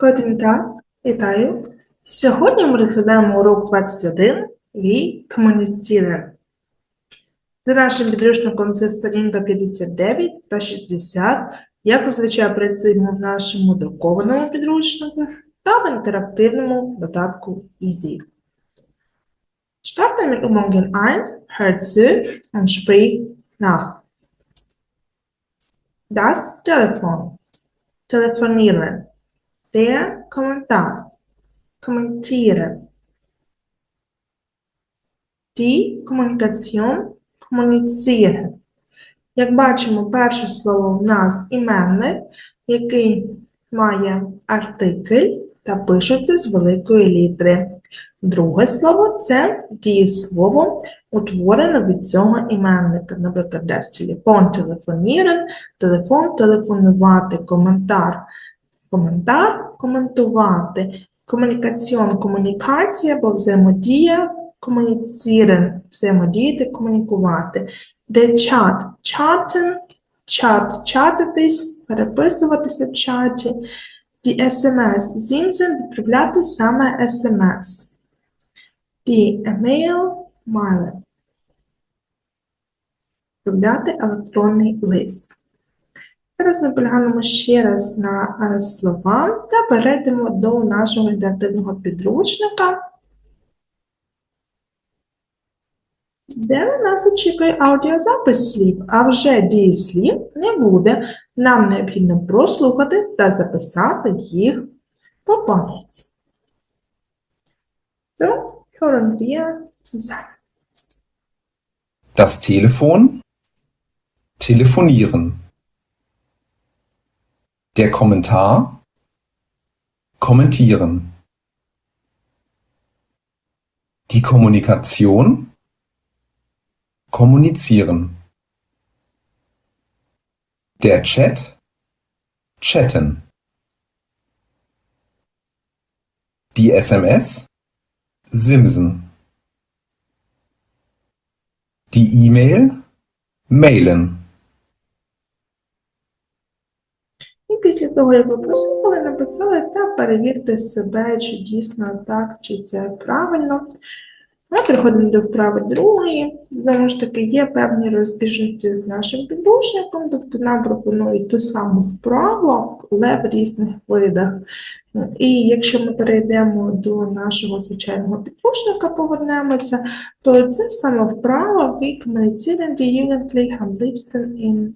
Guten вітаю. Сьогодні ми розглядаємо урок 21 «Wie kommunizieren». За нашим підручником це сторінка 59 та 60. Як зазвичай працюємо в нашому друкованому підручнику та в інтерактивному додатку Easy. Starten mit Übungen 1, hört zu und spricht nach. Das Telefon. Telefonieren. Der Kommentar. Kommentieren. Die Kommunikation. Kommunizieren. Як бачимо, перше слово в нас іменник, який має артикль та пишеться з великої літери. Друге слово це дієслово, утворене від цього іменника. Наприклад, десь телефон, телефонірен, телефон, телефонувати, коментар, коментар, коментувати, комунікаціон, комунікація або взаємодія, комуніцірен, взаємодіяти, комунікувати. Де чат, чатен, чат, чатитись, переписуватися в чаті. Die SMS, зімзен, відправляти саме SMS. Die email, майле. Відправляти електронний лист. Зараз ми поглянемо ще раз на е, слова та перейдемо до нашого інтерактивного підручника, де на нас очікує аудіозапис слів, а вже дієслів не буде. Нам необхідно прослухати та записати їх по пам'яті. Hören wir zusammen. Das Telefon. Telefonieren. Der Kommentar. Kommentieren. Die Kommunikation. Kommunizieren. Der Chat. Chatten. Die SMS. Simsen. Die E-Mail. Mailen. Після того, як ви прослухали, написали та перевірте себе, чи дійсно так, чи це правильно. Ми переходимо до вправи другої. Знову ж таки, є певні розбіжності з нашим підручником, тобто нам пропонують ту саму вправу, але в різних видах. І якщо ми перейдемо до нашого звичайного підручника, повернемося, то це саме вправа «Wie kommunizieren die am liebsten in,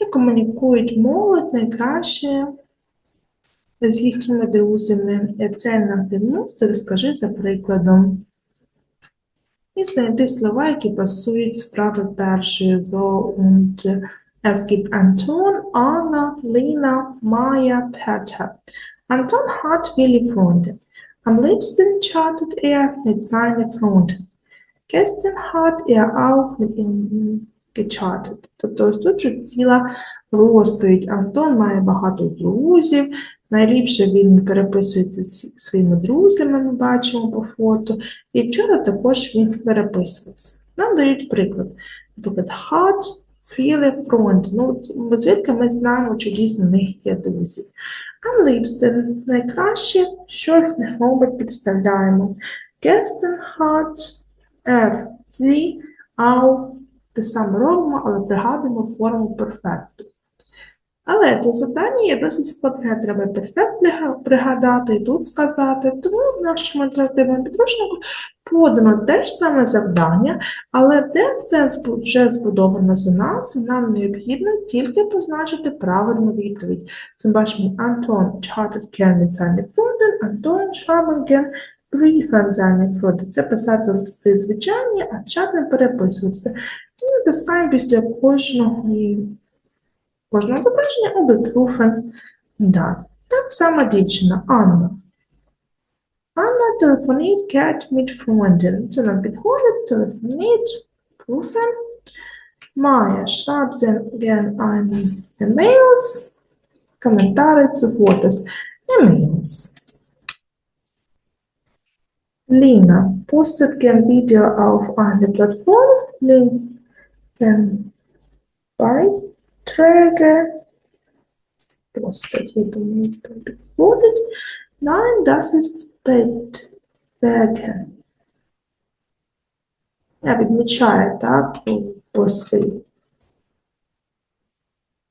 ihren Freunden?» Як комунікують молодь найкраще з їхніми друзями. Це на 90, розкажи за прикладом. І знайди слова, які пасують з вправи першої. Und es gibt Anton, Anna, Lena, Maya, Peter. Anton hat viele Freunde. Am liebsten chattet er mit seinen Freunden. Gestern hat er auch mit ihnen gechattet. Тобто ось тут же ціла розповідь. Антон має багато друзів. Найліпше він переписується зі своїми друзями, ми бачимо по фото. І вчора також він переписувався. Нам дають приклад. Наприклад, hat viele Freunde. Ну, звідки ми знаємо, чи дійсно в них є друзі. Am liebsten – найкраще, що них робить, підставляємо. Gestern hat er sie auch те саме робимо, але пригадуємо форму перфекту. Але це завдання є досить складне, треба перфект пригадати і тут сказати. Тому в нашому інтерактивному підручнику подано те ж саме завдання, але де все вже збудовано за нас, нам необхідно тільки позначити правильну відповідь. Zum Beispiel Anton chattet gern mit seinen Freunden, Seine Freunde. Це писати листи звичайні, а чатом переписуватися. І натискаємо після кожного кожного зображення обетруфен. Да. Так само дівчина Анна. Анна телефонує Cat mit Freunden. Це нам підходить, телефонують, пруфен. Майя schreibt gern eine E-Mails, Kommentare zu Fotos. Lina postet gern Video auf eine Plattform, linken Beiträge Postet. Це підходить. Nein, das ist Bettdecken. Я відмічаю, так, пости.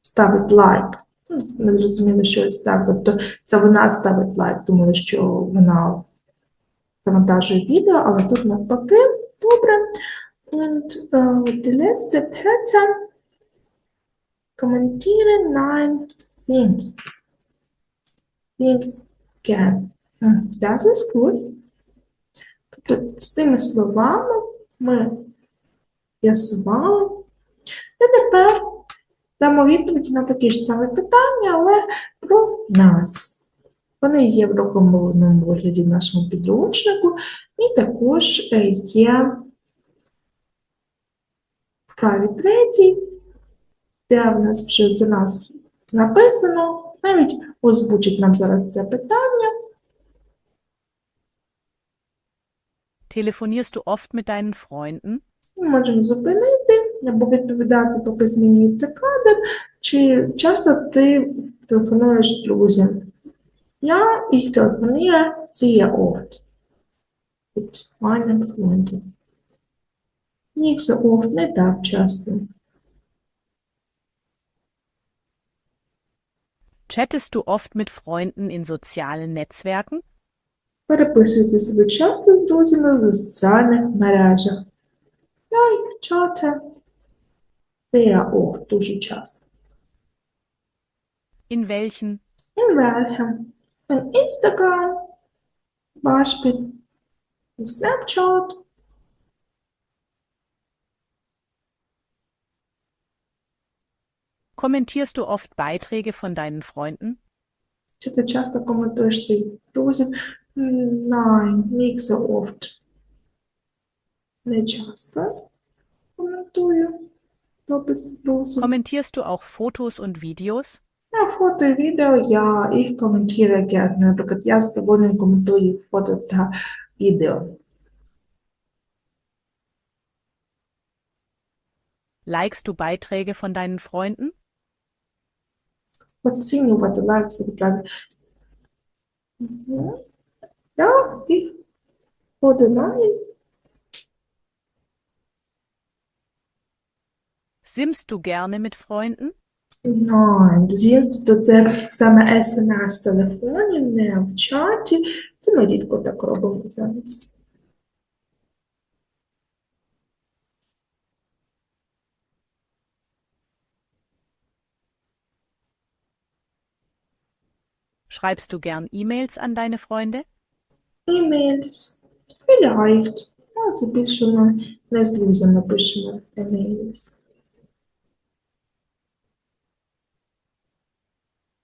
Ставить лайк. Ми зрозуміли, що ось. Тобто це вона ставить лайк, думали, що вона завантажує відео, але тут навпаки. Добре. Und äh, die letzte Pattern kommentiere nein Themes. Themes can. Das ist gut. Тобто з цими словами ми з'ясували. І тепер дамо відповідь на такі ж самі питання, але про нас. Вони є в рукомовному вигляді в нашому підручнику, і також е, є в праві третій, де в нас вже за нас написано, навіть озвучить нам зараз це питання. Telefonierst du oft mit deinen Freunden? Ми можемо зупинити або відповідати, поки змінюється кадр, чи часто ти телефонуєш друзям. Я їх телефоную sehr oft. Mit meinen Freunden. Nicht so oft, не так часто. Chattest du oft mit Freunden in sozialen Netzwerken? Переписуйтесь ви часто з друзями в соціальних мережах. Я їх чати sehr oft, дуже часто. In welchen? In welchem? In Instagram, Beispiel, in Snapchat, Kommentierst du oft Beiträge von deinen Freunden? Чи ти часто коментуєш своїх друзів? М, Nein, nicht so oft. Не часто коментую допис друзів. Kommentierst du auch Fotos und Videos? А фото і відео я їх коментую gerne. Наприклад, я з тобою коментую фото та відео. Likest du Beiträge von deinen Freunden? Оцінювати лайки відразу. Мгм. Я їх подинаю. Simmst du gerne mit Freunden? Nein, дзвінство то це саме смс в телефоні, не в чаті. Це ми рідко так робимо зараз. Schreibst du gern E-Mails an deine Freunde? Emails. Vielleicht. А, це більше ми не з друзями пишемо emails.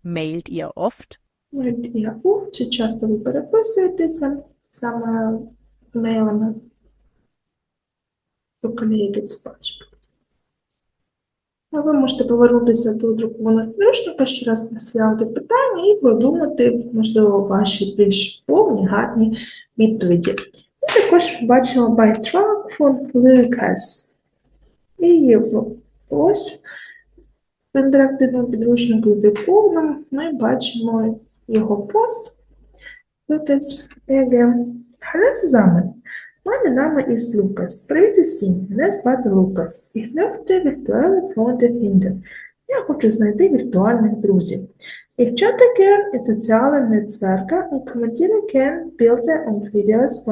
Mailt ihr oft? Навіть я у, чи часто ви переписуєтеся саме мейлами до колеги бачу. А ви можете повернутися до друкованих підручника, ще раз розглянути питання і продумати, можливо, ваші більш повні, гарні відповіді. І також бачимо track from Lucas. І ось в інтерактивному підручнику де повному ми бачимо його пост. Hallo zusammen. Mein Name ist Lukas. Привіт усім. Мене звати Лукас. Ich möchte virtuelle Freunde finden. Я хочу знайти віртуальних друзів. Ich chatte gern in sozialen Netzwerken und kommentiere gern Bilder und Videos.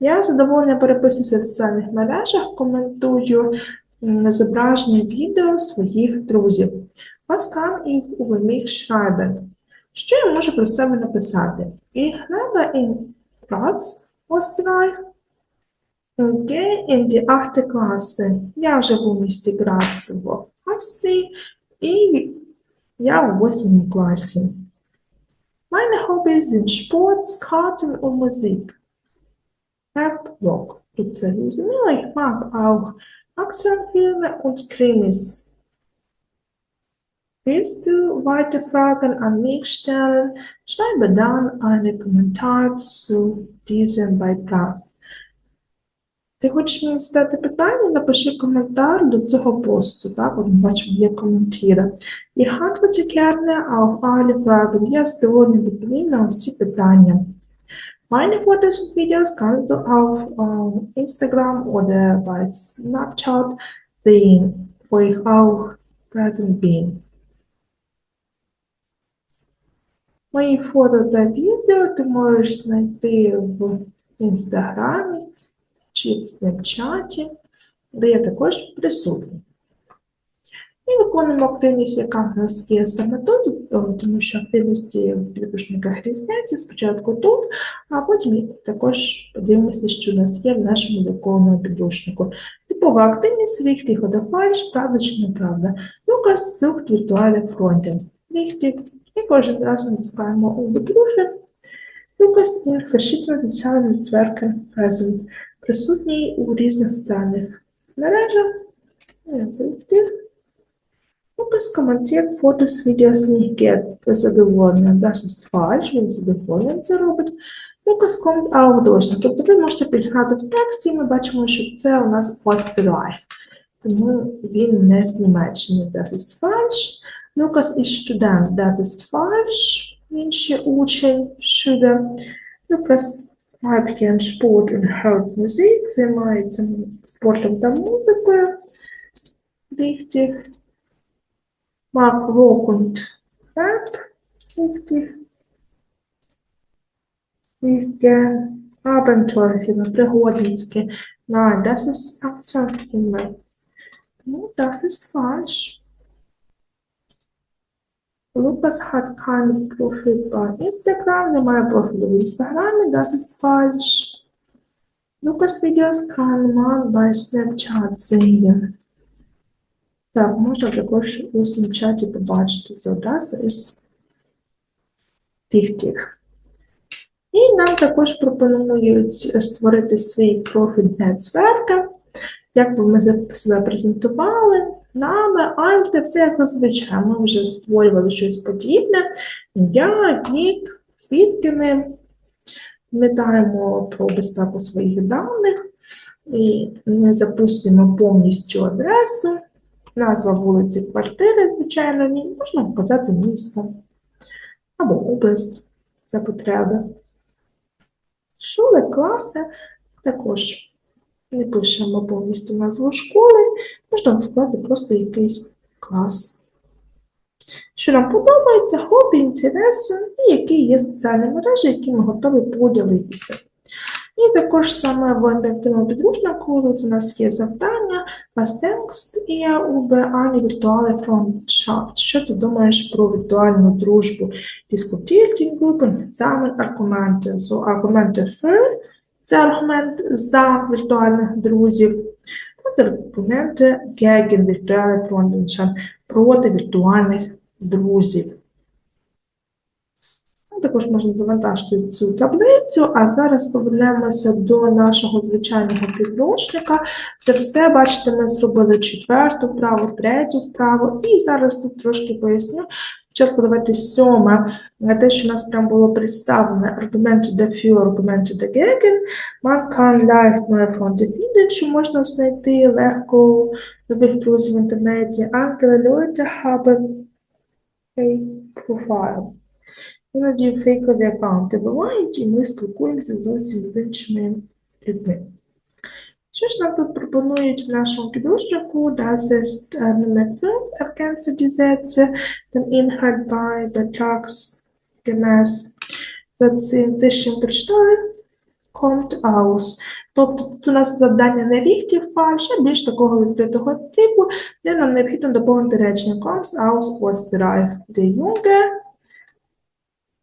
Я з задоволенням переписуюся в соціальних мережах, коментую м, зображення відео своїх друзів. Що я можу про себе написати? Und gehe in die 8 класи. Я живу в місті Грац в Австрії і я у 8 класі. Meine Hobbys sind Sport, зрозуміло, ich mag auch Aktionfilme und Krimis. Willst du weitere Fragen an mich stellen? Schreibe dann einen Kommentar zu diesem Beitrag. Ти хочеш мені задати питання? Напиши коментар до цього посту, так? От бачимо, є коментіри. Ich antworte gerne auf alle Fragen. Я задоволена відповім на усі питання. Meine Fotos und Videos kannst du auf ähm, Instagram oder bei Snapchat sehen, wo ich auch präsent bin. Мої фото та відео ти можеш знайти в інстаграмі чи в снапчаті, де я також присутній. І виконуємо активність, яка в нас є саме тут, тому що активності в підручниках різняться. Спочатку тут, а потім також подивимося, що в нас є в нашому виконаному підручнику. Типова активність richtig oder правда чи неправда. Lukas sucht virtuelle Freunde. Richtig. І кожен раз натискаємо у Begriffe. Lukas in verschiedenen sozialen Netzwerken present. Присутній у різних соціальних мережах. Richtig. Lukas kommentiert Fotos, Videos nicht gern. Задоволення. Das ist falsch, він задоволений це робить. Lukas kommt auch durch. Тобто ви можете підграти в тексті, і ми бачимо, що це у нас Österreich. Тому він не з Німеччини. Das ist falsch. Lukas ist Student. Das ist falsch. Він ще учень. Schüler. Lukas treibt gern Sport und hört Musik. Займається спортом та музикою. Richtig. Mag Rock und Rap. Richtig. Wichtige Abenteuerfilme, пригодницькі. Nein, das ist Aktionsfilme. Ну, das ist falsch. Lukas hat kein Profil bei Instagram, немає профілю в Інстаграмі, das ist falsch. Lukas Videos kann man bei Snapchat sehen. Так, можна також у Snapchat побачити. So, das ist richtig. І нам також пропонують створити свій профіль Нецверка. Як би ми себе презентували, нами, альте, все як зазвичай. Ми вже створювали щось подібне. Ім'я, вік, звідки ми пам'ятаємо про безпеку своїх даних. І ми записуємо повністю адресу, назва вулиці, квартири, звичайно, можна вказати місто або область за потреби. Школи, класи також не пишемо повністю назву школи, можна сказати просто якийсь клас. Що нам подобається, хобі, інтереси і які є соціальні мережі, які ми готові поділитися. І також саме в інтерактивному підручнику тут у нас є завдання ihr über eine virtuelle Freundschaft? Що ти думаєш про віртуальну дружбу? Diskutiert in Gruppen zusammen So, аргументи für – це аргумент за віртуальних друзів. От аргументи gegen virtuelle Freundschaft – проти віртуальних друзів. Також можна завантажити цю таблицю, а зараз повернемося до нашого звичайного підручника. Це все, бачите, ми зробили четверту вправу, третю вправу, і зараз тут трошки поясню. Спочатку давайте сьоме, те, що у нас прям було представлено, аргументи dafür, аргументи dagegen. Man kann leicht neue Freunde що можна знайти легко нових друзів в інтернеті. Andere Leute haben a profile. Іноді фейкові аккаунти бувають, і ми спілкуємося зовсім з іншими людьми. Що ж нам тут пропонують в нашому підручнику? Das ist Nummer 5, ergänze die den Inhalt bei betragsgemäß. За цим те, kommt aus. Тобто тут у нас завдання не richtig, falsch, а більш такого відкритого типу, де нам необхідно доповнити речення comes aus Österreich. Der Junge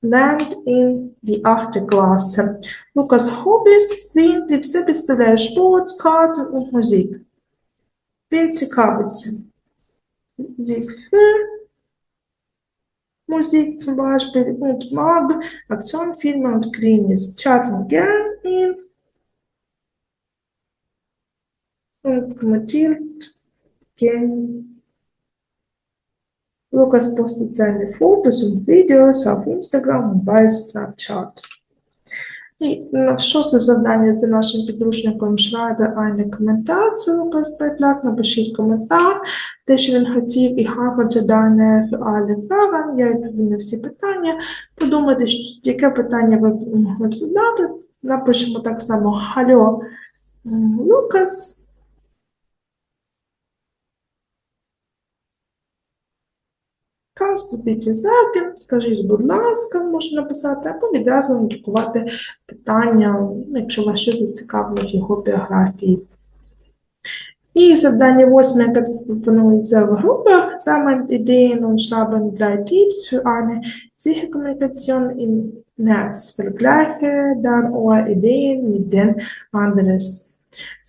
lernt in die achte Klasse. Lukas Hobbys sind die Selbststelle Sport, Karten und Musik. Vinci Kabitz. Sie für Musik zum Beispiel und mag Aktionfilme und Krimis. Chatten gern in und kommentiert gern Lukas postet seine Fotos und Videos auf Instagram und bei Snapchat. І шосте завдання за нашим підручником Schreibe eine Kommentar zu Lukas Beitrag. Напишіть коментар, те, що він хотів, і Harvard дане alle Fragen. Я відповім на всі питання. Подумайте, яке питання ви могли б задати. Напишемо так само Hallo, Лукас. Kannst du bitte скажіть, будь ласка, можна написати, або відразу надрукувати питання, якщо вас щось зацікавлять його біографії. І завдання восьме, яке пропонується в групах, саме und Schreiben drei Tipps für eine sichere Kommunikation im Netz. Vergleiche dann eure.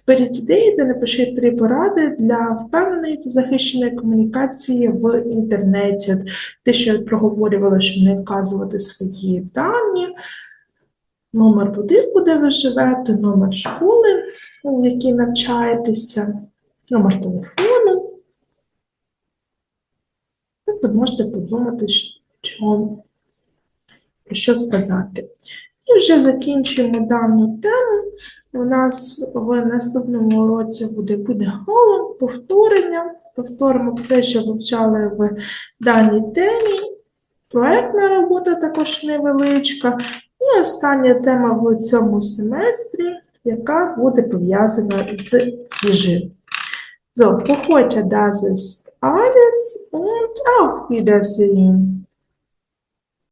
Зберіть ідеї та напишіть три поради для впевненої та захищеної комунікації в інтернеті. Те, що я проговорювала, щоб не вказувати свої дані, номер будинку, де ви живете, номер школи, у якій навчаєтеся, номер телефону. Тобто можете подумати, що, про що сказати. І вже закінчуємо дану тему. У нас в наступному уроці буде, буде повторення. Повторимо все, що вивчали в даній темі. Проектна робота також невеличка. І остання тема в цьому семестрі, яка буде пов'язана з їжею. So, für heute das ist alles und auf Wiedersehen.